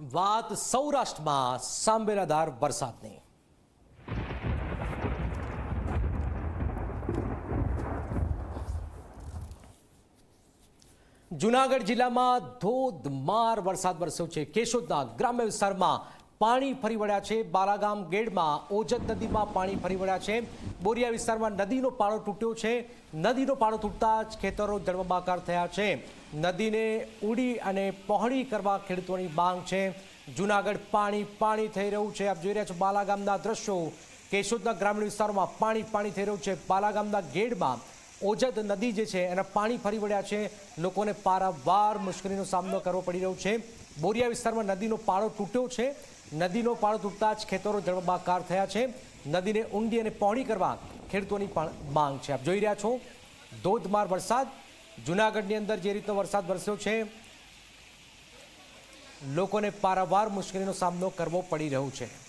વાત સૌરાષ્ટ્રમાં સાંબેલાધાર વરસાદની. જુનાગઢ જિલ્લામાં ધોધમાર વરસાદ વરસ્યો છે. કેશોદના ગ્રામ્ય વિસ્તારમાં પાણી ફરી વળ્યા છે. બાલાગામ ગેડમાં ઓજત નદીમાં પાણી ફરી વળ્યા છે. બોરિયા વિસ્તારમાં નદીનો પાળો તૂટ્યો છે. નદીનો પાળો તૂટતા જ ખેતરો જળબંબાકાર થયા છે. નદીને ઉડી અને પહોળી કરવા ખેડૂતોની માંગ છે. જુનાગઢ પાણી પાણી થઈ રહ્યું છે. આપ જોઈ રહ્યા છો બાલાગામના દ્રશ્યો. કેશોદના ગ્રામીણ વિસ્તારોમાં પાણી પાણી થઈ રહ્યું છે. બાલાગામના ગેડમાં ઓજદ નદી જે છે, એના પાણી ફરી વળ્યા છે. લોકોને પારાવાર મુશ્કેલીનો સામનો કરવો પડી રહ્યો છે. બોરિયા વિસ્તારમાં નદીનો પાળો તૂટ્યો છે. નદીનો પાળો તૂટતા જ ખેતરો જળબાકાર થયા છે. નદીને ઊંડી અને પહોળી કરવા ખેડૂતોની પણ માંગ છે. આપ જોઈ રહ્યા છો, ધોધમાર વરસાદ. જુનાગઢની અંદર જે રીતનો વરસાદ વરસ્યો છે, લોકોને પારાવાર મુશ્કેલીનો સામનો કરવો પડી રહ્યો છે.